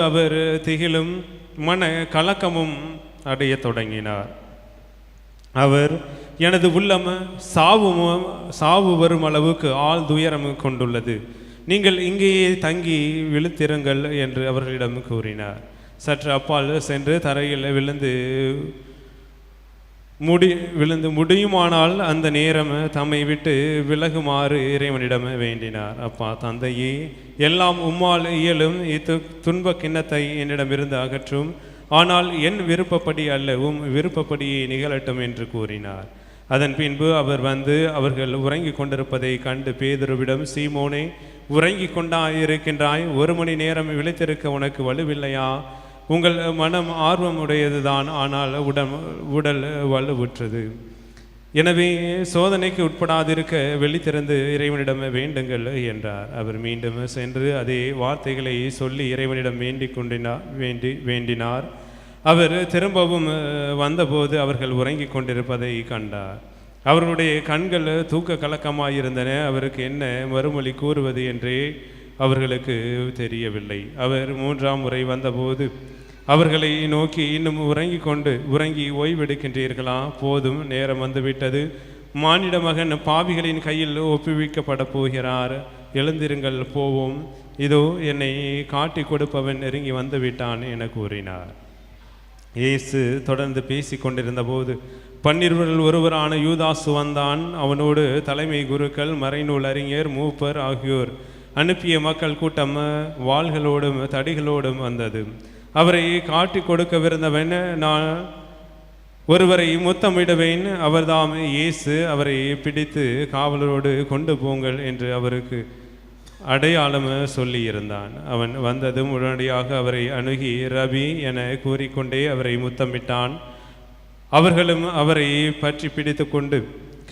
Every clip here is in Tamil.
அவர் திகிலும் மன கலக்கமும் அடையத் தொடங்கினார். அவர் எனது உள்ளம் சாவும் சாவு வரும் அளவுக்கு ஆள் துயரம் கொண்டுள்ளது. நீங்கள் இங்கேயே தங்கி விழுத்திருங்கள் என்று அவர்களிடம் கூறினார். சற்று அப்பால் சென்று தரையில் விழுந்து முடி விழுந்து முடியுமானால் அந்த நேரம் தம்மை விட்டு விலகுமாறு இறைவனிடம் வேண்டினார். அப்பா தந்தையே எல்லாம் உம்மால் இயலும். இத்து துன்ப கிண்ணத்தை என்னிடமிருந்து அகற்றும். ஆனால் என் விருப்பப்படி அல்ல உம் விருப்பப்படியே நிகழட்டும் என்று கூறினார். அதன் பின்பு அவர் வந்து அவர்கள் உறங்கிக் கொண்டிருப்பதை கண்டு பேதுருவிடம் சீமோனே உறங்கிக் கொண்டாயிருக்கின்றாய் ஒரு மணி நேரம் விழித்திருக்க உனக்கு வலுவில்லையா? உங்கள் மனம் ஆர்வம் உடையதுதான் ஆனால் உடல் உடல் வலுவுற்றது. எனவே சோதனைக்கு உட்படாதிருக்க வெளித்திறந்து இறைவனிடம் வேண்டுங்கள் என்றார். அவர் மீண்டும் சென்று அதே வார்த்தைகளை சொல்லி இறைவனிடம் வேண்டிக் கொண்டினார் வேண்டி வேண்டினார். அவர் திரும்பவும் வந்தபோது அவர்கள் உறங்கிக் கொண்டிருப்பதை கண்டார். அவர்களுடைய கண்கள் தூக்க கலக்கமாயிருந்தன. அவருக்கு என்ன மறுமொழி கூறுவது என்றே அவர்களுக்கு தெரியவில்லை. அவர் மூன்றாம் முறை வந்தபோது அவர்களை நோக்கி இன்னும் உறங்கி கொண்டு உறங்கி ஓய்வெடுக்கின்றீர்களா? போதும் நேரம் வந்துவிட்டது. மானிட மகன் பாவிகளின் கையில் ஒப்புவிக்கப்பட போகிறார். எழுந்திருங்கள் போவோம். இதோ என்னை காட்டி கொடுப்பவன் நெருங்கி வந்துவிட்டான் என கூறினார். இயேசு தொடர்ந்து பேசிக் கொண்டிருந்தபோது பன்னிருவரில் ஒருவரான யூதாசு வந்தான். அவனோடு தலைமை குருக்கள் மறைநூல் அறிஞர் மூப்பர் ஆகியோர். அனுப்பிய மக்கள் கூட்டம் வாள்களோடும் தடிகளோடும் வந்தது. அவரை காட்டி கொடுக்கவிருந்தவன் நான் ஒருவரை முத்தமிடுவேன். அவர்தாம் இயேசு அவரை பிடித்து காவலரோடு கொண்டு போங்கள் என்று அவருக்கு அடையாளம் சொல்லியிருந்தான். அவன் வந்ததும் உடனடியாக அவரை அணுகி ரவி என கூறிக்கொண்டே அவரை முத்தமிட்டான். அவர்களும் அவரை பற்றி பிடித்து கொண்டு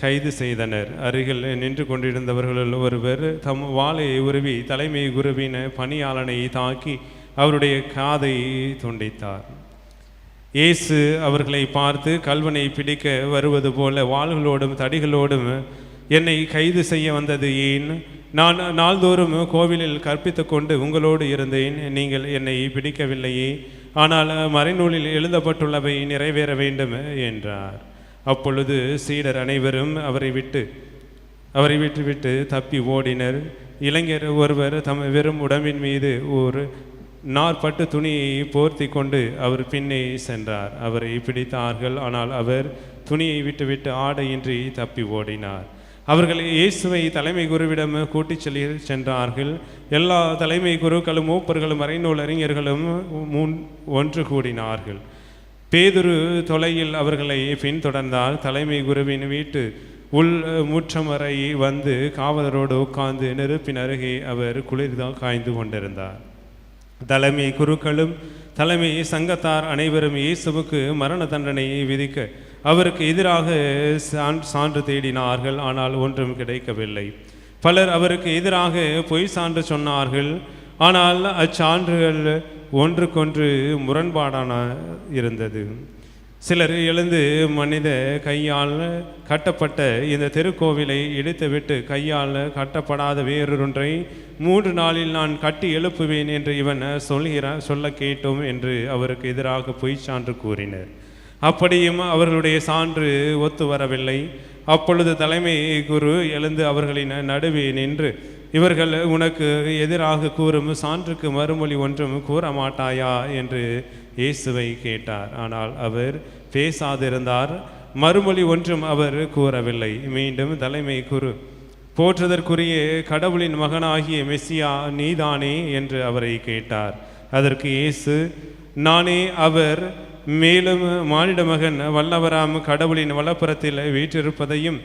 கைது செய்தனர். அருகில் நின்று கொண்டிருந்தவர்களுள் ஒருவர் தம் வாளை உருவி தலைமை குருவின பணியாளனை தாக்கி அவருடைய காதை துண்டித்தார். இயேசு அவர்களை பார்த்து கல்வனை பிடிக்க வருவது போல வாள்களோடும் தடிகளோடும் என்னை கைது செய்ய வந்தது ஏன்? நான் நாள்தோறும் கோவிலில் கற்பித்து கொண்டு உங்களோடு இருந்தேன். நீங்கள் என்னை பிடிக்கவில்லையே. ஆனால் மறைநூலில் எழுதப்பட்டுள்ளவை நிறைவேற வேண்டும் என்றார். அப்பொழுது சீடர் அனைவரும் அவரை விட்டு அவரை விட்டுவிட்டு தப்பி ஓடினர். இளைஞர் ஒருவர் தம் வெறும் உடம்பின் மீது ஒரு நாற்பட்டு துணியை போர்த்தி கொண்டு அவர் பின்னே சென்றார். அவரை பிடித்தார்கள் ஆனால் அவர் துணியை விட்டுவிட்டு ஆடையின்றி தப்பி ஓடினார். அவர்கள் இயேசுவை தலைமை குருவிடம் கூட்டிச் செல்லி சென்றார்கள். எல்லா தலைமை குருக்களும் மூப்பர்களும் மறைநூல் அறிஞர்களும் முன் ஒன்று கூடினார்கள். பேதுரு தொலையில் அவர்களை பின்தொடர்ந்தால் தலைமை குருவின் வீட்டு உள் முற்றம் வரை வந்து காவலரோடு உட்கார்ந்து நெருப்பின் அருகே அவர் குளிர்தான் காய்ந்து கொண்டிருந்தார். தலைமை குருக்களும் தலைமை சங்கத்தார் அனைவரும் இயேசுவுக்கு மரண தண்டனையை விதிக்க அவருக்கு எதிராக சான்- சான்று தேடினார்கள் ஆனால் ஒன்றும் கிடைக்கவில்லை. பலர் அவருக்கு எதிராக பொய் சான்று சொன்னார்கள். ஆனால் அச்சான்றுகள் ஒன்றுக்கொன்று முரண்பாடான இருந்தது. சிலர் எழுந்து மனித கையால் கட்டப்பட்ட இந்த திருக்கோவிலை இடித்துவிட்டு கையால் கட்டப்படாத வேறொன்றை மூன்று நாளில் நான் கட்டி எழுப்புவேன் என்று இவன் சொல்கிறான் சொல்ல கேட்டோம் என்று அவருக்கு எதிராக பொய் சான்று கூறினர். அப்படியும் அவர்களுடைய சான்று ஒத்து வரவில்லை. அப்பொழுது தலைமை குரு எழுந்து அவர்களின் நடுவே நின்று இவர்கள் உனக்கு எதிராக கூறும் சான்றுக்கு மறுமொழி ஒன்றும் கூற மாட்டாயா என்று இயேசுவை கேட்டார். ஆனால் அவர் பேசாதிருந்தார். மறுமொழி ஒன்றும் அவர் கூறவில்லை. மீண்டும் தலைமை குரு போற்றுதற்குரிய கடவுளின் மகனாகிய மெஸ்ஸியா நீதானே? என்று அவரை கேட்டார். அதற்கு இயேசு நானே அவர் மேலும் மானிட மகன் வல்லவராம் கடவுளின் வலப்புறத்தில் வீற்றிருப்பதையும்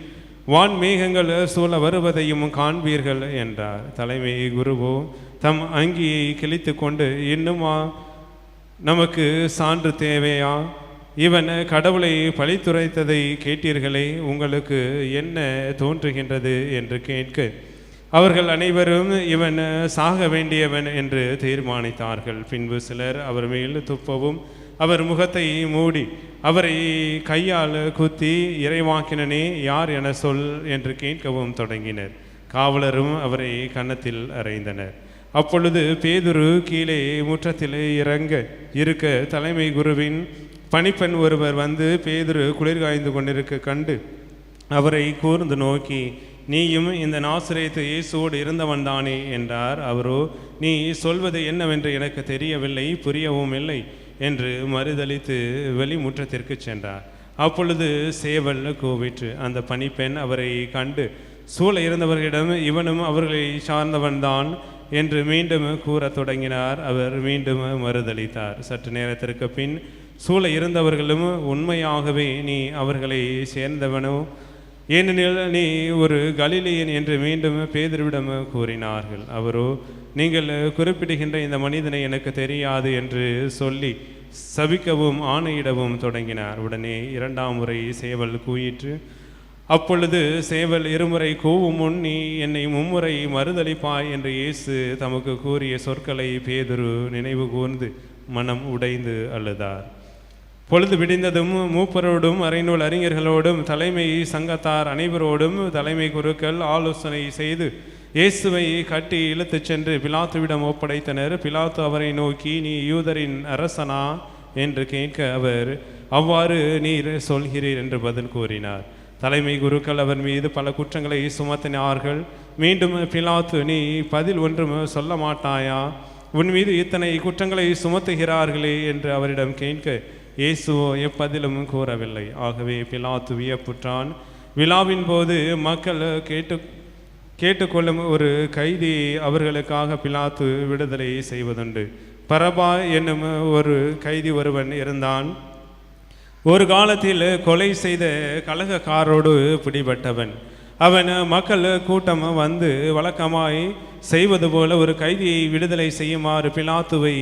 வான் மேகங்கள் சூழ வருவதையும் காண்பீர்கள் என்றார். தலைமை குருவோ தம் அங்கியை கிழித்து கொண்டு இன்னுமா நமக்கு சான்று தேவையா? இவன் கடவுளை பழித்துரைத்ததை கேட்டீர்களே உங்களுக்கு என்ன தோன்றுகின்றது என்று கேட்க அவர்கள் அனைவரும் இவன் சாக வேண்டியவன் என்று தீர்மானித்தார்கள். பின்பு சிலர் அவர் மேல் துப்பவும் அவர் முகத்தை மூடி அவரை கையால் குத்தி இறைவாக்கினனே யார் என சொல் என்று கேட்கவும் தொடங்கினர். காவலரும் அவரை கன்னத்தில் அறைந்தனர். அப்பொழுது பேதுரு கீழே முற்றத்திலே இறங்க இருக்க தலைமை குருவின் பணிப்பெண் ஒருவர் வந்து பேதுரு குளிர்காய்ந்து கொண்டிருக்க கண்டு அவரை கூர்ந்து நோக்கி நீயும் இந்த நாசிரியத்து இயேசுவோடு இருந்தவன்தானே என்றார். அவரோ நீ சொல்வது என்னவென்று எனக்கு தெரியவில்லை புரியவும் இல்லை. என்று மறுதலித்து வெளிமுற்றத்திற்கு சென்றார். அப்பொழுது சேவல் கூவிற்று அந்த பணிப்பெண் அவரை கண்டு சூழ இருந்தவர்களிடம் இவனும் அவர்களை சார்ந்தவன்தான் என்று மீண்டும் கூறத் தொடங்கினார். அவர் மீண்டும் மறுதளித்தார் சற்று நேரத்திற்கு பின் சூழ இருந்தவர்களும் உண்மையாகவே நீ அவர்களை சேர்ந்தவனோ? ஏனெனில் நீ ஒரு கலிலியன் என்று மீண்டும் பேதருவிடம் கூறினார்கள். அவரோ நீங்கள் குறிப்பிடுகின்ற இந்த மனிதனை எனக்கு தெரியாது என்று சொல்லி சபிக்கவும் ஆணையிடவும் தொடங்கினார். உடனே இரண்டாம் முறை சேவல் கூயிற்று அப்பொழுது சேவல் இருமுறை கூவும் முன் நீ என்னை மும்முறை மறுதளிப்பாய் என்று இயேசு தமக்கு கூறிய சொற்களை பேதுரு நினைவு கூர்ந்து மனம் உடைந்து அழுதார். பொழுது விடிந்ததும் மூப்பரோடும் அரைநூல் அறிஞர்களோடும் தலைமை சங்கத்தார் அனைவரோடும் தலைமை குருக்கள் ஆலோசனை செய்து இயேசுவை கட்டி இழுத்துச் சென்று பிலாத்துவிடம் ஒப்படைத்தனர். பிலாத்து அவரை நோக்கி நீ யூதரின் அரசனா? என்று கேட்க அவர் அவ்வாறு நீர் சொல்கிறீர் என்று பதில் கூறினார். தலைமை குருக்கள் அவர் மீது பல குற்றங்களை சுமத்தினார்கள். மீண்டும் பிலாத்து நீ பதில் ஒன்றும் சொல்ல மாட்டாயா? உன் மீது இத்தனை குற்றங்களை சுமத்துகிறார்களே? என்று அவரிடம் கேட்க இயேசுவோ எப்பதிலும் கூறவில்லை. ஆகவே பிலாத்து வியப்புற்றான். விழாவின் போது மக்கள் கேட்டு கேட்டுக்கொள்ளும் ஒரு கைதி அவர்களுக்காக பிலாத்து விடுதலை செய்வதுண்டு. பரபா என்னும் ஒரு கைதி ஒருவன் இருந்தான். ஒரு காலத்தில் கொலை செய்த கழகக்காரோடு பிடிபட்டவன். அவன் மக்கள் கூட்டம் வந்து வழக்கமாய் செய்வது போல ஒரு கைதியை விடுதலை செய்யுமாறு பிலாத்துவை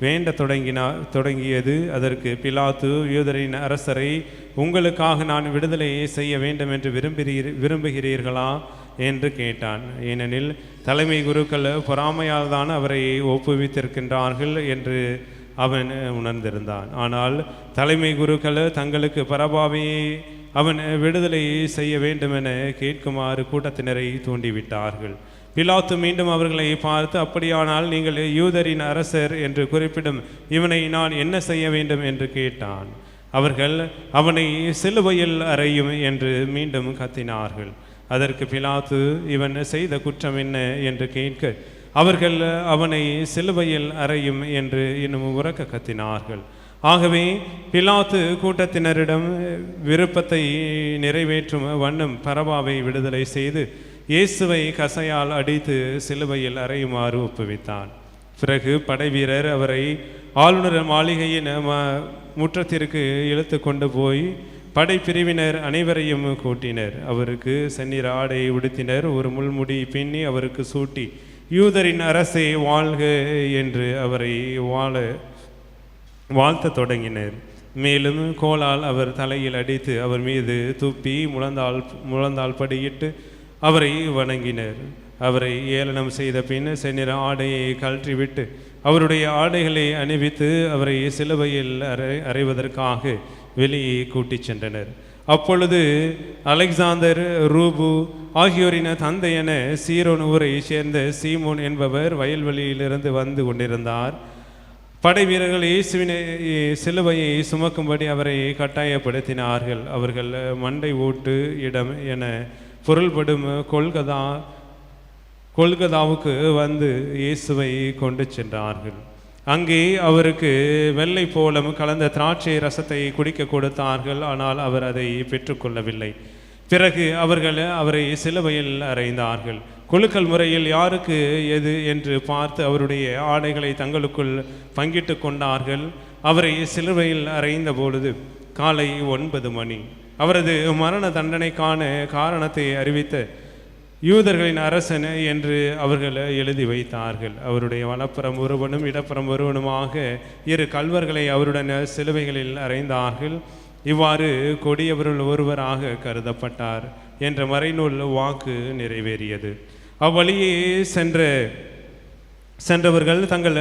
வேண்ட தொடங்கினார் தொடங்கியது. அதற்கு பிலாத்து யூதரின் அரசரை உங்களுக்காக நான் விடுதலை செய்ய வேண்டும் என்று விரும்புகிறீர் விரும்புகிறீர்களா? என்று கேட்டான். ஏனெனில் தலைமை குருக்கள் பொறாமையால் தான் அவரை ஒப்புவித்திருக்கின்றார்கள் என்று அவன் உணர்ந்திருந்தான். ஆனால் தலைமை குருக்கள் தங்களுக்கு பரபாவையை அவன் விடுதலை செய்ய வேண்டுமென கேட்குமாறு கூட்டத்தினரை தூண்டிவிட்டார்கள். பிலாத்து மீண்டும் அவர்களை பார்த்து அப்படியானால் நீங்கள் யூதரின் அரசர் என்று குறிப்பிடும் இவனை நான் என்ன செய்ய வேண்டும்? என்று கேட்டான். அவர்கள் அவனை சிலுவையில் அறையும் என்று மீண்டும் கத்தினார்கள். அதற்கு பிலாத்து இவன் செய்த குற்றம் என்ன? என்று கேட்க அவர்கள் அவனை சிலுவையில் அறையும் என்று இன்னும் உறக்க கத்தினார்கள். ஆகவே பிலாத்து கூட்டத்தினரிடம் விருப்பத்தை நிறைவேற்றும் வண்ணம் பரபாவை விடுதலை செய்து இயேசுவை கசையால் அடித்து சிலுவையில் அறையுமாறு ஒப்புவித்தான். பிறகு படைவீரர் அவரை ஆளுநர் மாளிகையின் ம- முற்றத்திற்கு இழுத்து கொண்டு போய் படைப்பிரிவினர் அனைவரையும் கூட்டினர். அவருக்கு செந்நிற ஆடை உடுத்தினர். ஒரு முள்முடி பின்னி அவருக்கு சூட்டி யூதரின் அரசை வாழ்க என்று அவரை வாழ வாழ்த்தத் தொடங்கினர். மேலும் கோலால் அவர் தலையில் அடித்து அவர் மீது துப்பி முழந்தால் முழந்தாள் படியிட்டு அவரை வணங்கினர். அவரை ஏளனம் செய்த பின் செந்நிற ஆடையை கழற்றிவிட்டு அவருடைய ஆடைகளை அணிவித்து அவரை சிலுவையில் அறை அறைவதற்காக வெளியே கூட்டிச் சென்றனர். அப்பொழுது அலெக்சாந்தர் ரூபு ஆகியோரின் தந்தையென சீரோன் ஊரை சேர்ந்த சீமோன் என்பவர் வயல்வெளியிலிருந்து வந்து கொண்டிருந்தார். படை வீரர்கள் இயேசுவினை சிலுவையை சுமக்கும்படி அவரை கட்டாயப்படுத்தினார்கள். அவர்கள் மண்டை ஓட்டு இடம் என பொருள்படும் கொல்கதா கொல்கதாவுக்கு வந்து இயேசுவை கொண்டு சென்றார்கள். அங்கே அவருக்கு வெள்ளை போலம் கலந்த திராட்சை ரசத்தை குடிக்க கொடுத்தார்கள் ஆனால் அவர் அதை பெற்றுக்கொள்ளவில்லை. பிறகு அவர்கள் அவரை சிலுவையில் அறைந்தார்கள். குலுக்கல் முறையில் யாருக்கு எது என்று பார்த்து அவருடைய ஆடைகளை தங்களுக்குள் பங்கிட்டு கொண்டார்கள். அவரை சிலுவையில் அறைந்த பொழுது காலை ஒன்பது மணி. அவரது மரண தண்டனைக்கான காரணத்தை அறிவித்த யூதர்களின் அரசன் என்று அவர்களை எழுதி வைத்தார்கள். அவருடைய வலப்புறம் ஒருவனும் இடப்புறம் ஒருவனுமாக இரு கல்வர்களை அவருடன் சிலுவைகளில் அறைந்தார்கள். இவ்வாறு கொடியவருள் ஒருவராக கருதப்பட்டார் என்ற மறைநூல் வாக்கு நிறைவேறியது. அவ்வழியே சென்ற சென்றவர்கள் தங்கள்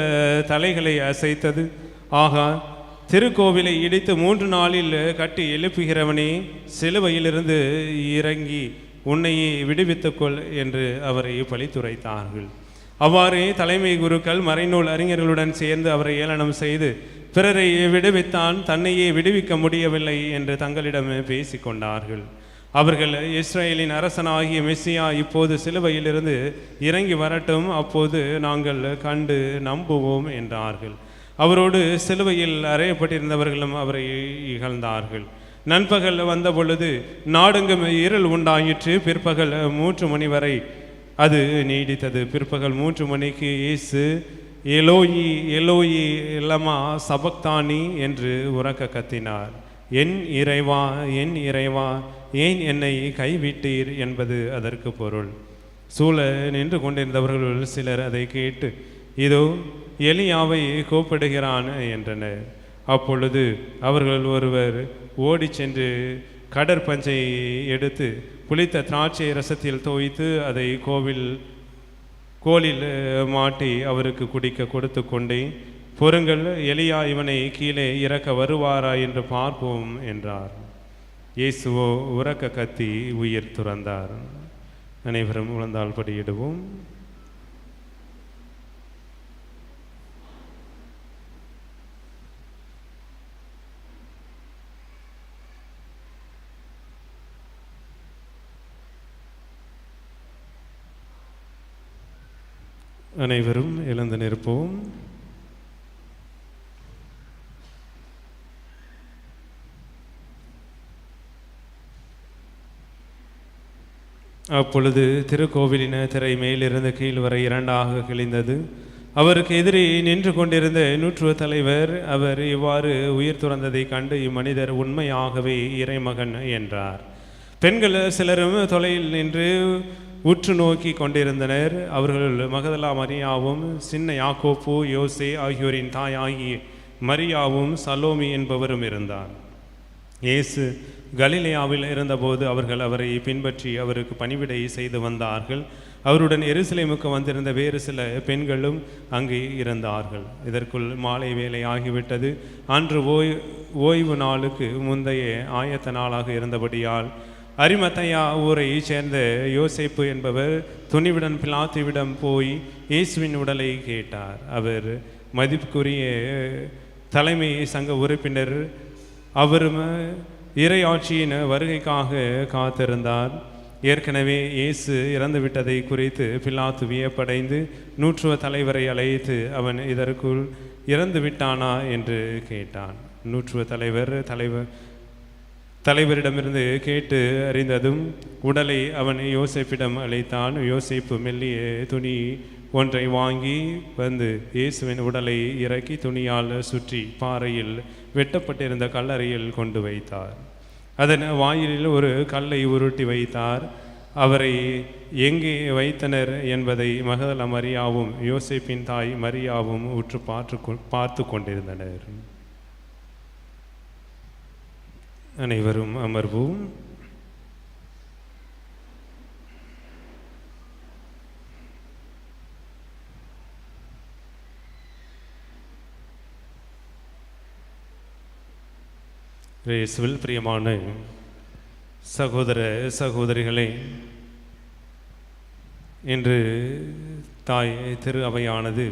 தலைகளை அசைத்தது. ஆகா திருக்கோவிலை இடித்து மூன்று நாளில் கட்டி எழுப்புகிறவனே சிலுவையிலிருந்து இறங்கி உன்னையே விடுவித்துக்கொள் என்று அவரை பழித்துரைத்தார்கள். அவ்வாறே தலைமை குருக்கள் மறைநூல் அறிஞர்களுடன் சேர்ந்து அவரை ஏளனம் செய்து பிறரை விடுவித்தான் தன்னையே விடுவிக்க முடியவில்லை என்று தங்களிடமே பேசிக்கொண்டார்கள். அவர்கள் இஸ்ரேலின் அரசனாகிய மெஸ்ஸியா இப்போது சிலுவையிலிருந்து இறங்கி வரட்டும் அப்போது நாங்கள் கண்டு நம்புவோம் என்றார்கள். அவரோடு சிலுவையில் அறையப்பட்டிருந்தவர்களும் அவரை இகழ்ந்தார்கள். நண்பகல் வந்த பொழுது நாடெங்கும் இருள் உண்டாயிற்று. பிற்பகல் மூன்று மணி வரை அது நீடித்தது. பிற்பகல் மூன்று மணிக்கு இயேசு எலோயி எலோயி லமா சபக்தானி என்று உறக்க கத்தினார். என் இறைவா என் இறைவா ஏன் என்னை கைவிட்டீர்? என்பது அதற்கு பொருள். சூழ நின்று கொண்டிருந்தவர்கள் சிலர் அதை கேட்டு இதோ எலியாவை கூப்பிடுகிறான் என்றனர். அப்பொழுது அவர்கள் ஒருவர் ஓடிச் சென்று கடற்பஞ்சை எடுத்து புளித்த திராட்சை ரசத்தில் தோய்த்து அதை கோவில் கோலில் மாட்டி அவருக்கு குடிக்க கொடுத்து கொண்டேன். பொறுங்கள் எலியா இவனை கீழே இறக்க வருவாரா என்று பார்ப்போம் என்றார். இயேசுவோ உறக்க கத்தி உயிர் துறந்தார். அனைவரும் உழந்தால் படியிடுவோம். அனைவரும் எழுந்து நிற்போம். அப்பொழுது திருக்கோவிலின திரை மேலிருந்து கீழ் வரை இரண்டாக கிழிந்தது. அவருக்கு எதிரே நின்று கொண்டிருந்த நூற்றுவ தலைவர் அவர் இவ்வாறு உயிர் துறந்ததை கண்டு இம்மனிதர் உண்மையாகவே இறைமகன் என்றார். பெண்கள் சிலரும் தொலையில் நின்று உற்று நோக்கி கொண்டிருந்தனர். அவர்கள் மகதலா மரியாவும் சின்ன யாக்கோப்பு யோசே ஆகியோரின் தாயாகி மரியாவும் சலோமி என்பவரும் இருந்தார். இயேசு கலிலேயாவில் இருந்தபோது அவர்கள் அவரை பின்பற்றி அவருக்கு பணிவிடை செய்து வந்தார்கள். அவருடன் எருசலேமுக்கு வந்திருந்த வேறு சில பெண்களும் அங்கே இருந்தார்கள். இதற்குள் மாலை வேலை ஆகிவிட்டது. அன்று ஓய் ஓய்வு நாளுக்கு முந்தைய ஆயத்த நாளாக இருந்தபடியால் அரிமத்தையா ஊரை சேர்ந்த யோசேப்பு என்பவர் துணிவுடன் பிலாத்துவிடம் போய் இயேசுவின் உடலை கேட்டார். அவர் மதிப்புக்குரிய தலைமை சங்க உறுப்பினர் அவரும் இறையாட்சியின் வருகைக்காக காத்திருந்தார். ஏற்கனவே இயேசு இறந்துவிட்டதை குறித்து பிலாத்து வியப்படைந்து நூற்றுவ தலைவரை அழைத்து அவன் இதற்குள் இறந்து விட்டானா என்று கேட்டான். நூற்றுவ தலைவர் தலைவர் தலைவரிடமிருந்து கேட்டு அறிந்ததும் உடலை அவன் யோசிப்பிடம் அழைத்தான். யோசிப்பு மெல்லிய துணி ஒன்றை வாங்கி வந்து இயேசுவின் உடலை இறக்கி துணியால் சுற்றி பாறையில் வெட்டப்பட்டிருந்த கல்லறையில் கொண்டு வைத்தார். அதன் வாயிலில் ஒரு கல்லை உருட்டி வைத்தார். அவரை எங்கே வைத்தனர்? என்பதை மகதல மரியாவும் யோசிப்பின் தாய் மரியாவும் உற்று பார்த்து பார்த்து கொண்டிருந்தனர். அனைவரும் அமர்வோம். இயேசுவில் பிரியமான சகோதர சகோதரிகளே இன்று தாய் திரு அவையானது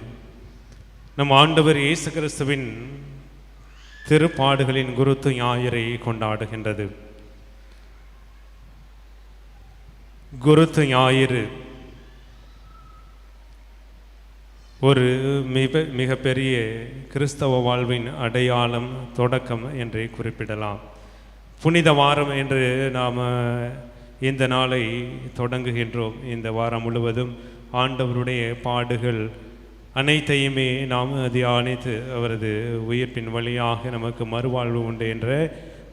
நம் ஆண்டவர் இயேசு கிறிஸ்துவின் திருப்பாடுகளின் குருத்து ஞாயிறை கொண்டாடுகின்றது. குருத்து ஞாயிறு ஒரு மிக மிகப்பெரிய கிறிஸ்தவ வாழ்வின் அடையாளம் தொடக்கம் என்றே குறிப்பிடலாம். புனித வாரம் என்று நாம் இந்த நாளை தொடங்குகின்றோம். இந்த வாரம் முழுவதும் ஆண்டவருடைய பாடுகள் அனைத்தையுமே நாம் தியானித்து அவரது உயிர்ப்பின் வழியாக நமக்கு மறுவாழ்வு உண்டு என்ற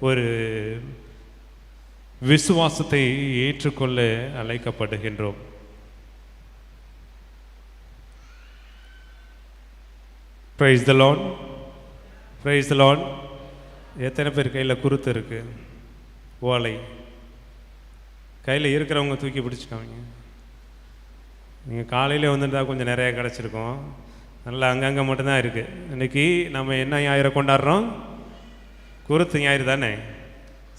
ஒரு விசுவாசத்தை ஏற்றுக்கொள்ள அழைக்கப்படுகின்றோம். Praise the lord praise the lord எத்தனை பேர் கையில் குருத்து இருக்குது ஓலை. கையில் இருக்கிறவங்க தூக்கி பிடிச்சிக்காங்க நீங்கள் காலையில் வந்துருந்தால் கொஞ்சம் நிறைய கிடச்சிருக்கும். நல்லா அங்கங்கே மட்டும்தான் இருக்குது இன்றைக்கி நம்ம என்ன ஞாயிறு கொண்டாடுறோம்? குருத்து ஞாயிறு தானே?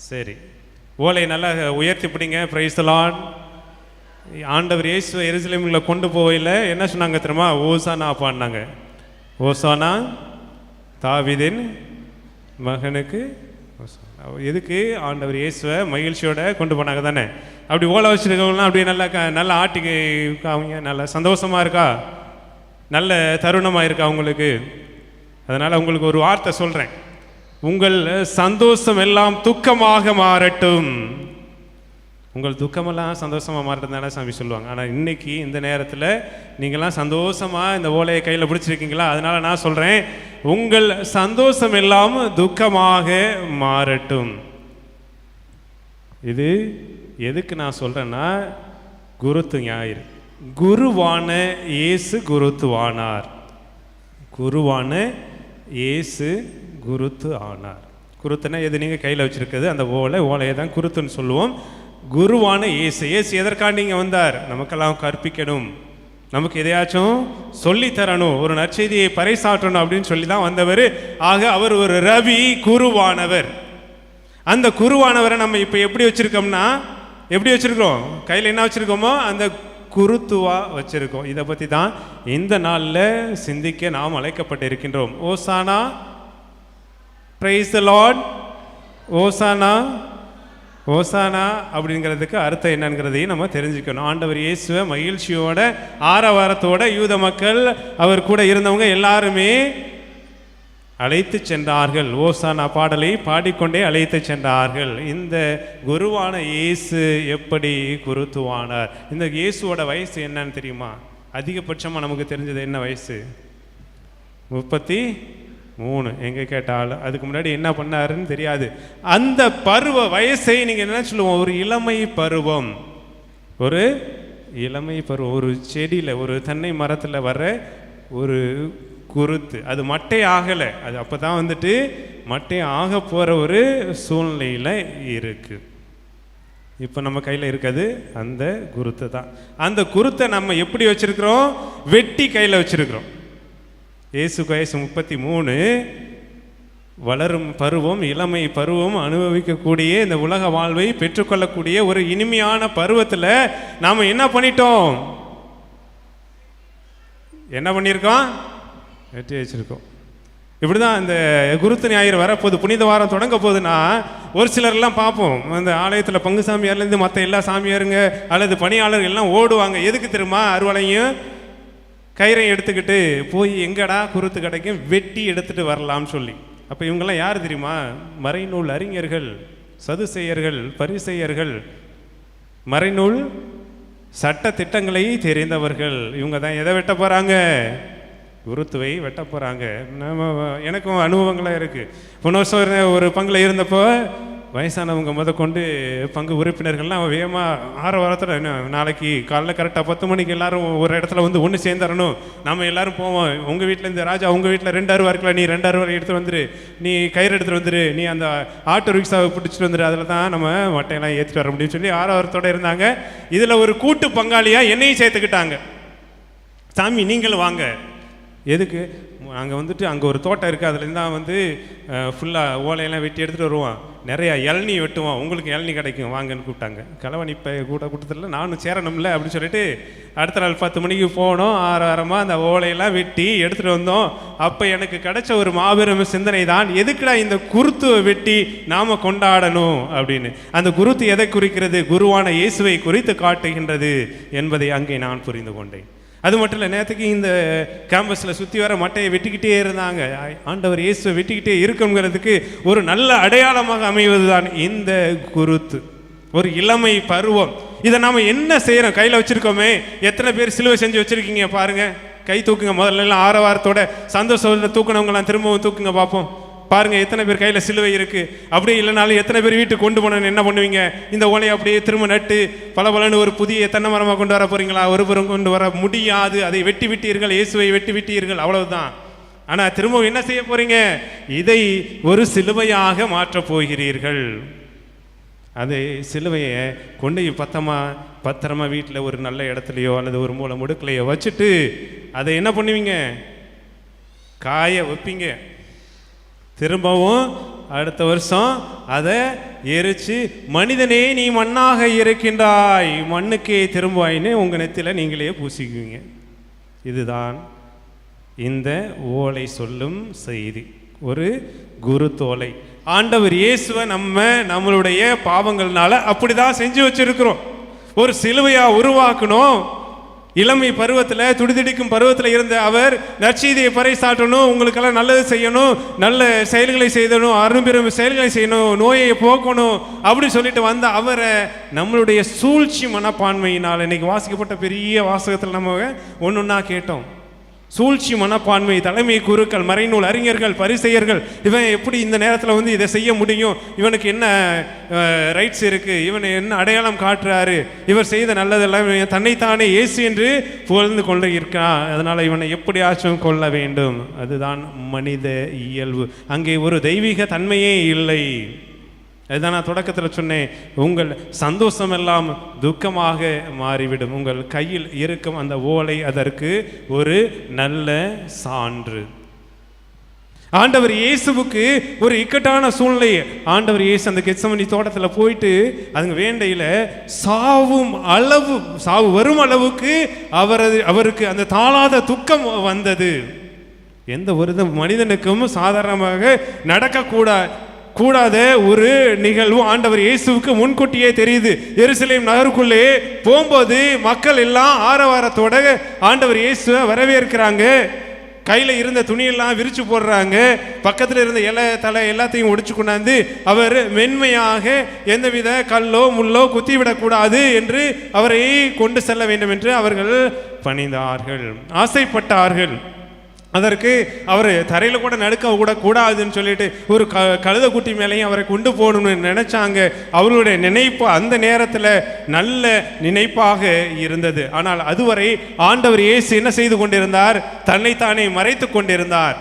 சரி. ஓலை நல்லா உயர்த்தி பிடிங்க. ப்ரைஸ் ஆண்டவர் இயேசு எருசலேமில் கொண்டு போகல என்ன சொன்னாங்க தெரியுமா? ஓசானா பாடினாங்க ஓசானா தாவிதின் மகனுக்கு ஓசா எதுக்கு? ஆண்டவர் இயேசுவை மகிழ்ச்சியோட கொண்டு போனாங்க தானே? அப்படி ஓலை வச்சுருக்கவங்களாம் அப்படி நல்லா க நல்லா ஆட்டிக்கு அவங்க நல்லா சந்தோஷமாக இருக்கா? நல்ல தருணமாக இருக்கா உங்களுக்கு அதனால் உங்களுக்கு ஒரு வார்த்தை சொல்கிறேன் உங்கள் சந்தோஷம் எல்லாம் துக்கமாக மாறட்டும். உங்கள் துக்கமெல்லாம் சந்தோஷமாக மாறட்டும் சாமி சொல்லுவாங்க. ஆனால் இன்னைக்கு இந்த நேரத்தில் நீங்களாம் சந்தோஷமாக இந்த ஓலையை கையில் பிடிச்சிருக்கீங்களா? அதனால் நான் சொல்கிறேன் உங்கள் சந்தோஷம் எல்லாம் துக்கமாக மாறட்டும். இது எதுக்கு நான் சொல்கிறேன்னா குருத்து ஞாயிறு. குருவான இயேசு குருத்துவானார். குருவான இயேசு குருத்து ஆனார். குருத்துனா எது? நீங்கள் கையில் வச்சிருக்கிறது அந்த ஓலை. ஓலையை தான் குருத்துன்னு சொல்லுவோம். குருவான இயேசு. இயேசு எதற்காண்டி இங்கே வந்தார்? நமக்கெல்லாம் கற்பிக்கணும். நமக்கு எதையாச்சும் சொல்லி தரணும். ஒரு நற்செய்தியை பறைசாற்றணும் அப்படின்னு சொல்லி தான் வந்தவர். ஆக அவர் ஒரு ரவி குருவானவர். அந்த குருவானவரை நம்ம இப்போ எப்படி வச்சுருக்கோம்னா எப்படி வச்சுருக்கோம் கையில் என்ன வச்சுருக்கோமோ அந்த குருத்துவா வச்சுருக்கோம். இதை பற்றி தான் இந்த நாளில் சிந்திக்க நாம் அழைக்கப்பட்டிருக்கின்றோம். ஓசானா பிரைஸ் த லார்ட் ஓசானா ஓசானா அப்படிங்கிறதுக்கு அர்த்தம் என்னங்கிறதையும் நம்ம தெரிஞ்சுக்கணும். ஆண்டவர் இயேசுவை மகிழ்ச்சியோட ஆரவாரத்தோட யூத மக்கள் அவர் கூட இருந்தவங்க எல்லாருமே அழைத்து சென்றார்கள். ஓசானா பாடலை பாடிக்கொண்டே அழைத்து சென்றார்கள். இந்த குருவான இயேசு எப்படி குருத்துவானார்? இந்த இயேசுவோட வயசு என்னன்னு தெரியுமா? அதிகபட்சமாக நமக்கு தெரிஞ்சது என்ன வயசு? முப்பத்தி மூணு. எங்கே கேட்டாலும் அதுக்கு முன்னாடி என்ன பண்ணாருன்னு தெரியாது. அந்த பருவ வயசை நீங்கள் என்ன சொல்லுவோம்? ஒரு இளமை பருவம். ஒரு இளமை பருவம். ஒரு செடியில் ஒரு தென்னை மரத்தில் வர்ற ஒரு குருத்து. அது மட்டை ஆகலை. அது அப்போ தான் வந்துட்டு மட்டை ஆக போகிற ஒரு சூழ்நிலையில் இருக்குது இப்போ நம்ம கையில் இருக்கிறது அந்த குருத்தை தான். அந்த குருத்தை நம்ம எப்படி வச்சுருக்குறோம்? வெட்டி கையில் வச்சுருக்குறோம். இயேசு வயசு முப்பத்தி மூணு. வளரும் பருவம் இளமை பருவம் அனுபவிக்கக்கூடிய இந்த உலக வாழ்வை பெற்றுக்கொள்ளக்கூடிய ஒரு இனிமையான பருவத்தில் நாம் என்ன பண்ணிட்டோம்? என்ன பண்ணியிருக்கோம்? வெட்டி வச்சிருக்கோம் இப்படி தான் இந்த குருத்து ஞாயிறு வரப்போது புனித வாரம் தொடங்க போகுதுன்னா ஒரு சிலர்லாம் பார்ப்போம். அந்த ஆலயத்தில் பங்கு சாமியார்லேருந்து மற்ற எல்லா சாமியாருங்க அல்லது பணியாளர்கள் எல்லாம் ஓடுவாங்க. எதுக்கு தெரியுமா? அறுவலையும் கயிறையும் எடுத்துக்கிட்டு போய் எங்கடா குருத்து கிடைக்கும் வெட்டி எடுத்துகிட்டு வரலாம்னு சொல்லி. அப்போ இவங்கெல்லாம் யார் தெரியுமா? மறைநூல் அறிஞர்கள் சதுசெயர்கள் பரிசெயர்கள் மறைநூல் சட்ட திட்டங்களை தெரிந்தவர்கள். இவங்க தான் எதை வெட்ட போகிறாங்க குருத்துவை வெட்ட போகிறாங்க நம்ம எனக்கும் அனுபவங்களாக இருக்குது போன வருஷம் ஒரு- ஒரு பங்கில் இருந்தப்போ வயசானவங்க முத கொண்டு பங்கு உறுப்பினர்கள்லாம் வேகமாக ஆறு வாரத்தில் நாளைக்கு காலைல கரெக்டாக பத்து மணிக்கு எல்லாரும் ஒரு இடத்துல வந்து ஒன்று சேர்ந்துடணும் நம்ம எல்லாரும் போவோம். உங்கள் வீட்டில் இந்த ராஜா உங்கள் வீட்டில் ரெண்டு அருவா இருக்கல நீ ரெண்டு அருவா எடுத்து வந்துரு. நீ கயிறு எடுத்துட்டு வந்துரு. நீ அந்த ஆட்டோ ரிக்ஷாவை பிடிச்சிட்டு வந்துரு. அதில் தான் நம்ம மட்டையெல்லாம் ஏற்றிட்டு வர முடியும்னு சொல்லி ஆறாவரத்தோட இருந்தாங்க. இதில் ஒரு கூட்டு பங்காளியாக என்னையும் சேர்த்துக்கிட்டாங்க. சாமி நீங்களும் வாங்க. எதுக்கு? அங்கே வந்துட்டு அங்கே ஒரு தோட்டம் இருக்குது அதுலேருந்து தான் வந்து ஃபுல்லாக ஓலையெல்லாம் வெட்டி எடுத்துகிட்டு வருவான். நிறையா இளநீ வெட்டுவான். உங்களுக்கு இளநி கிடைக்கும். வாங்கன்னு கூப்பிட்டாங்க. கலவணி இப்போ கூட கூட்டத்தில் நானும் சேரணும்ல அப்படின்னு சொல்லிட்டு அடுத்த நாள் பத்து மணிக்கு போனோம். ஆறு வாரமாக அந்த ஓலையெல்லாம் வெட்டி எடுத்துகிட்டு வந்தோம். அப்போ எனக்கு கிடைச்ச ஒரு மாபெரும் சிந்தனை தான் எதுக்குடா இந்த குருத்துவை வெட்டி நாம் கொண்டாடணும்? அப்படின்னு. அந்த குருத்து எதை குறிக்கிறது? குருவான இயேசுவை குறித்து காட்டுகின்றது என்பதை அங்கே நான் புரிந்து கொண்டேன். அது மட்டும் இல்லை நேற்றுக்கு இந்த கேம்பஸில் சுற்றி வர மட்டையை வெட்டிக்கிட்டே இருந்தாங்க. ஆண்டவர் இயேசுவை வெட்டிக்கிட்டே இருக்குங்கிறதுக்கு ஒரு நல்ல அடையாளமாக அமைவதுதான் இந்த குருத்து. ஒரு இளமை பருவம். இதை நாம் என்ன செய்கிறோம் கையில் வச்சுருக்கோமே. எத்தனை பேர் சிலுவை செஞ்சு வச்சுருக்கீங்க பாருங்கள் கை தூக்குங்க முதல்ல எல்லாம் ஆரவாரத்தோட சந்தோஷத்தில் தூக்குனவங்களாம் திரும்பவும் தூக்குங்க பார்ப்போம். பாருங்க எத்தனை பேர் கையில் சிலுவை இருக்கு. அப்படி இல்லைனாலும் எத்தனை பேர் வீட்டுக்கு கொண்டு போனேன்னு என்ன பண்ணுவீங்க? இந்த ஓலையை அப்படியே திரும்ப நட்டு பல ஒரு புதிய தென்னை மரமாக கொண்டு வர போறீங்களா? ஒரு புறம் கொண்டு வர முடியாது. அதை வெட்டி விட்டீர்கள் இயேசுவை வெட்டி விட்டீர்கள் அவ்வளவுதான். ஆனால் திரும்ப என்ன செய்ய போறீங்க? இதை ஒரு சிலுவையாக மாற்றப் போகிறீர்கள். அதை சிலுவையை கொண்டு போய் பத்தமா பத்திரமா வீட்டில் ஒரு நல்ல இடத்துலையோ அல்லது ஒரு மூளை முடுக்கலையோ வச்சுட்டு அதை என்ன பண்ணுவீங்க? காய வைப்பீங்க. திரும்பவும் அடுத்த வருஷம் அதை எரிச்சு மனிதனே நீ மண்ணாக இருக்கின்றாய். மண்ணுக்கே திரும்பாயின்னு உங்கள் நெத்தியில் நீங்களே பூசிக்குவீங்க. இதுதான் இந்த ஓலை சொல்லும் செய்தி. ஒரு குருத்தோலை ஆண்டவர் இயேசுவை நம்ம நம்மளுடைய பாவங்கள்னால அப்படிதான் செஞ்சு வச்சிருக்கிறோம். ஒரு சிலுவையா உருவாக்கணும். இளமை பருவத்தில் துடிதுடிக்கும் பருவத்தில் இருந்த அவர் நற்செய்தியை பறைசாற்றணும் உங்களுக்கெல்லாம் நல்லது செய்யணும் நல்ல செயல்களை செய்தணும் அரும்பெரும் செயல்களை செய்யணும் நோயை போக்கணும் அப்படி சொல்லிட்டு வந்த அவரை நம்மளுடைய சூழ்ச்சி மனப்பான்மையினால் இன்னைக்கு வாசிக்கப்பட்ட பெரிய வாசகத்தில் நம்ம ஒன்று ஒன்றா கேட்டோம். சூழ்ச்சி மனப்பான்மை தலைமை குருக்கள் மறைநூல் அறிஞர்கள் பரிசெயர்கள் இவன் எப்படி இந்த நேரத்தில் வந்து இதை செய்ய முடியும்? இவனுக்கு என்ன ரைட்ஸ் இருக்குது இவன் என்ன அடையாளம் காட்டுறாரு? இவர் செய்த நல்லதெல்லாம் இவன் தன்னைத்தானே ஏசு என்று புகழ்ந்து கொண்டு இருக்கான் அதனால் இவனை எப்படியாச்சும் கொள்ள வேண்டும். அதுதான் மனித இயல்பு. அங்கே ஒரு தெய்வீக தன்மையே இல்லை. அதுதான் நான் தொடக்கத்தில் சொன்னேன். உங்கள் சந்தோஷம் எல்லாம் துக்கமாக மாறிவிடும். உங்கள் கையில் இருக்கும் அந்த ஓலை அதற்கு ஒரு நல்ல சான்று. ஆண்டவர் இயேசுவுக்கு ஒரு இக்கட்டான சூழ்நிலை. ஆண்டவர் இயேசு அந்த கெச்சமணி தோட்டத்தில் போயிட்டு அதுங்க வேண்டையில் சாவும் அளவு சாவு வரும் அளவுக்கு அவரது அவருக்கு அந்த தாளாத துக்கம் வந்தது. எந்த ஒரு மனிதனுக்கும் சாதாரணமாக நடக்கக்கூடாது கூடாத ஒரு நிகழ்வு ஆண்டவர் இயேசுவுக்கு முன்கூட்டியே தெரியுது. எருசலேம் நகருக்குள்ளே போகும்போது மக்கள் எல்லாம் ஆரவாரத்தோட ஆண்டவர் இயேசுவை வரவேற்கிறாங்க. கையில் இருந்த துணியெல்லாம் விரித்து போடுறாங்க. பக்கத்தில் இருந்த இலை தலை எல்லாத்தையும் ஒடிச்சு கொண்டாந்து அவர் மென்மையாக எந்தவித கல்லோ முள்ளோ குத்திவிடக்கூடாது என்று அவரை கொண்டு செல்ல வேண்டும் என்று அவர்கள் பணிந்தார்கள். ஆசைப்பட்டார்கள். அதற்கு அவர் தரையில் கூட நடுக்க கூட கூடாதுன்னு சொல்லிட்டு ஒரு க கழுத குட்டி மேலேயும் அவரை கொண்டு போகணும்னு நினைச்சாங்க. அவருடைய நினைப்பு அந்த நேரத்தில் நல்ல நினைப்பாக இருந்தது. ஆனால் அதுவரை ஆண்டவர் இயேசு என்ன செய்து கொண்டிருந்தார்? தன்னைத்தானே மறைத்து கொண்டிருந்தார்.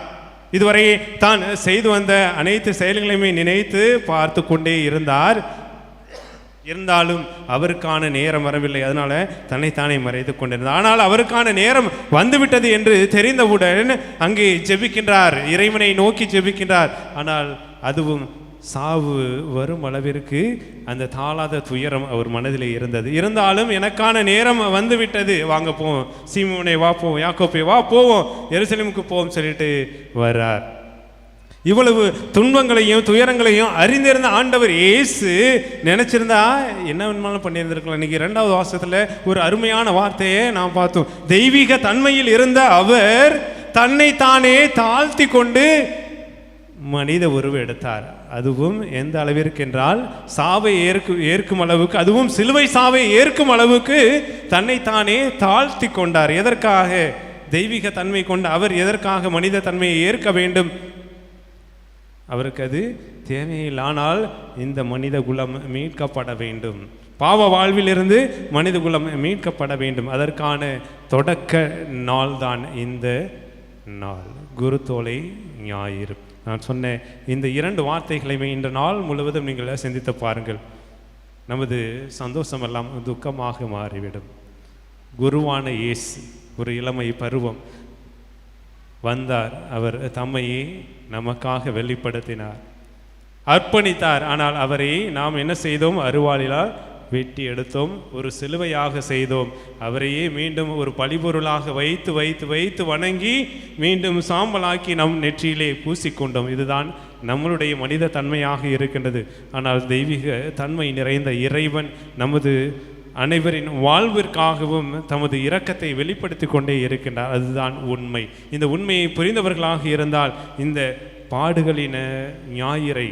இதுவரை தான் செய்து வந்த அனைத்து செயல்களையுமே நினைத்து பார்த்து கொண்டே இருந்தார். இருந்தாலும் அவருக்கான நேரம் வரவில்லை. அதனால தன்னைத்தானே மறைத்து கொண்டிருந்தார். ஆனால் அவருக்கான நேரம் வந்துவிட்டது என்று தெரிந்தவுடன் அங்கே ஜெபிக்கின்றார். இறைவனை நோக்கி ஜெபிக்கின்றார். ஆனால் அதுவும் சாவு வரும் அளவிற்கு அந்த தாளாத துயரம் அவர் மனதில் இருந்தது. இருந்தாலும் எனக்கான நேரம் வந்துவிட்டது. வாங்க போவோம். சீமோனே வா போவோம். யாக்கோப்பை வா போவோம். எருசலேமுக்கு போவோம் சொல்லிட்டு வர்றார். இவ்வளவு துன்பங்களையும் துயரங்களையும் அறிந்திருந்த ஆண்டவர் இயேசு நினைச்சிருந்தா என்ன வேணுமாலும் பண்ணியிருந்திருக்கலாம். இன்னைக்கு ரெண்டாவது வாசத்தில் ஒரு அருமையான வார்த்தையை நாம் பார்த்தோம். தெய்வீக தன்மையில் இருந்த அவர் தன்னை தானே தாழ்த்தி கொண்டு மனித உருவம் எடுத்தார். அதுவும் எந்த அளவிற்கு என்றால் சாவை ஏற்கு ஏற்கும் அளவுக்கு அதுவும் சிலுவை சாவை ஏற்கும் அளவுக்கு தன்னைத்தானே தாழ்த்தி கொண்டார். எதற்காக? தெய்வீக தன்மை கொண்ட அவர் எதற்காக மனித தன்மையை ஏற்க வேண்டும்? அவருக்கு அது தேவையில்லானால் இந்த மனித குலம் மீட்கப்பட வேண்டும். பாவ வாழ்விலிருந்து மனித குலம் மீட்கப்பட வேண்டும். அதற்கான தொடக்க நாள் தான் இந்த நாள். குருத்தோலை ஞாயிறு. நான் சொன்னேன் இந்த இரண்டு வார்த்தைகளையுமே இந்த நாள் முழுவதும் நீங்கள் சிந்தித்து பாருங்கள். நமது சந்தோஷமெல்லாம் துக்கமாக மாறிவிடும். குருவான இயேசு ஒரு இளமை பருவம். வந்தார். அவர் தம்மையே நமக்காக வெளிப்படுத்தினார் அர்ப்பணித்தார். ஆனால் அவரை நாம் என்ன செய்தோம்? அருவாளிலால் வெட்டி எடுத்தோம். ஒரு சிலுவையாக செய்தோம். அவரையே மீண்டும் ஒரு பழிபொருளாக வைத்து வைத்து வைத்து வணங்கி மீண்டும் சாம்பலாக்கி நம் நெற்றியிலே பூசிக்கொண்டோம். இதுதான் நம்மளுடைய மனித தன்மையாக இருக்கின்றது. ஆனால் தெய்வீக தன்மை நிறைந்த இறைவன் நமது அனைவரின் வாழ்விற்காகவும் தமது இரக்கத்தை வெளிப்படுத்தி கொண்டே இருக்கின்றார். அதுதான் உண்மை. இந்த உண்மையை புரிந்தவர்களாக இருந்தால் இந்த பாடுகளின ஞாயிறை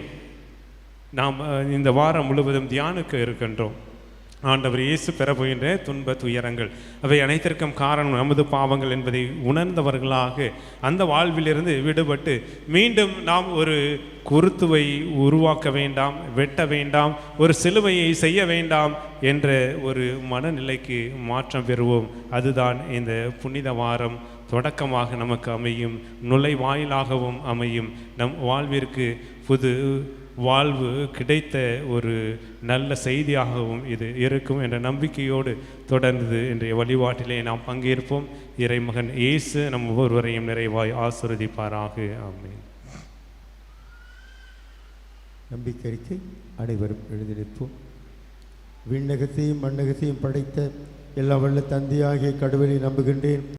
நாம் இந்த வாரம் முழுவதும் தியானுக்கு இருக்கின்றோம். ஆண்டவர் இயேசு பெற போகின்ற துன்ப துயரங்கள். அவை அனைத்திற்கும் காரணம் நமது பாவங்கள் என்பதை உணர்ந்தவர்களாக அந்த வாழ்விலிருந்து விடுபட்டு மீண்டும் நாம் ஒரு குருத்துவை உருவாக்க வேண்டாம் வெட்ட வேண்டாம் ஒரு சிலுவையை செய்ய வேண்டாம் என்ற ஒரு மனநிலைக்கு மாற்றம் பெறுவோம். அதுதான் இந்த புனித வாரம். தொடக்கமாக நமக்கு அமையும் நுழைவாயிலாகவும் அமையும். நம் வாழ்விற்கு புது வாழ்வு கிடைத்த ஒரு நல்ல செய்தியாகவும் இது இருக்கும் என்ற நம்பிக்கையோடு தொடர்ந்து இன்றைய வழிபாட்டிலே நாம் பங்கேற்போம். இறைமகன் இயேசு நம் ஒவ்வொருவரையும் நிறைவாய் ஆசிர்வதிப்பாராக. ஆமென். நம்பிக்கைக்கு அனைவரும் எழுதியிருப்போம் விண்ணகத்தையும் மண்ணகத்தையும் படைத்த எல்லா வல்ல தந்தையாகிய கடவுளை நம்புகின்றேன்.